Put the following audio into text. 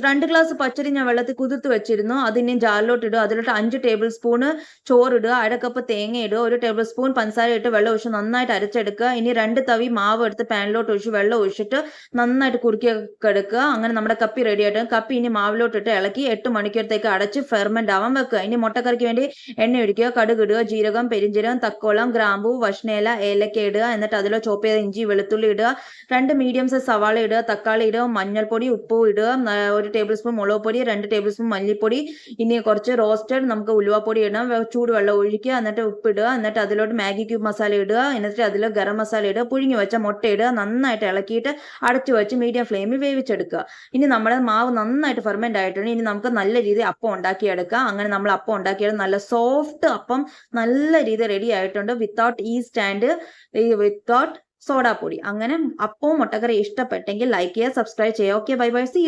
രണ്ട് ഗ്ലാസ് പച്ചരി ഞാൻ വെള്ളത്തിൽ കുതിർത്ത് വെച്ചിരുന്നു. അതിനെ ജാറിലോട്ട് ഇടുക. അതിലോട്ട് അഞ്ച് ടേബിൾ സ്പൂൺ ചോറിടുക അര കപ്പ് തേങ്ങ ഇടുക. ഒരു ടേബിൾ സ്പൂൺ പഞ്ചസാര ഇട്ട് വെള്ളം ഒഴിച്ച് നന്നായിട്ട് അരച്ചെടുക്കുക. ഇനി രണ്ട് തവി മാവ് എടുത്ത് പാനിലോട്ട് ഒഴിച്ച് വെള്ളം ഒഴിച്ചിട്ട് നന്നായിട്ട് കുറുക്കി എടുക്കുക. അങ്ങനെ നമ്മുടെ കപ്പി റെഡി ആയിട്ട് കപ്പി ഇനി മാവിലോട്ട് ഇട്ട് ഇളക്കി എട്ട് മണിക്കൂറത്തേക്ക് അടച്ച് ഫെർമെന്റ് ആവാൻ വെക്കുക. ഇനി മുട്ടക്കറിക്ക് വേണ്ടി എണ്ണ ഒഴിക്കുക കടുക് ഇടുക ജീരകം പെരിഞ്ചീരകം തക്കോളം ഗ്രാമ്പു വഷ്ണേല ഏലക്ക ഇടുക. എന്നിട്ട് അതിലോ ചോപ്പ് ചെയ്ത ഇഞ്ചി വെളുത്തുള്ളി ഇടുക. രണ്ട് മീഡിയം സൈസ് സവാള ഇടുക തക്കാളി ഇടുക മഞ്ഞൾപ്പൊടി ഉപ്പ് ഇടുക. ഒരു ടേബിൾ സ്പൂൺ മുളക് പൊടി രണ്ട് ടേബിൾ സ്പൂൺ മല്ലിപ്പൊടി ഇനി കുറച്ച് റോസ്റ്റഡ് നമുക്ക് ഉലുവാപ്പൊടി ഇടാം. ചൂടുവെള്ളം ഒഴിക്കുക എന്നിട്ട് ഉപ്പിടുക എന്നിട്ട് അതിലോട്ട് മാഗി ക്യൂബ് മസാല ഇടുക എന്നിട്ട് അതിൽ ഗരം മസാല ഇടുക പുഴുങ്ങി വെച്ച മുട്ട ഇടുക നന്നായിട്ട് ഇളക്കിയിട്ട് അടച്ചു വെച്ച് മീഡിയം ഫ്ലെയിമിൽ വേവിച്ചെടുക്കുക. ഇനി നമ്മുടെ മാവ് നന്നായിട്ട് ഫെർമെന്റ് ആയിട്ടുണ്ട്. ഇനി നമുക്ക് നല്ല രീതിയിൽ അപ്പം ഉണ്ടാക്കിയെടുക്കാം. അങ്ങനെ നമ്മൾ അപ്പം ഉണ്ടാക്കിയത് നല്ല സോഫ്റ്റ് അപ്പം നല്ല രീതിയിൽ റെഡി ആയിട്ടുണ്ട്. വിത്തൗട്ട് ഈസ്റ്റ് ആൻഡ് വിത്തൗട്ട് സോഡാപ്പൊടി അങ്ങനെ അപ്പവും മുട്ടക്കറി ഇഷ്ടപ്പെട്ടെങ്കിൽ ലൈക്ക് ചെയ്യുക സബ്സ്ക്രൈബ് ചെയ്യുക. Okay bye bye C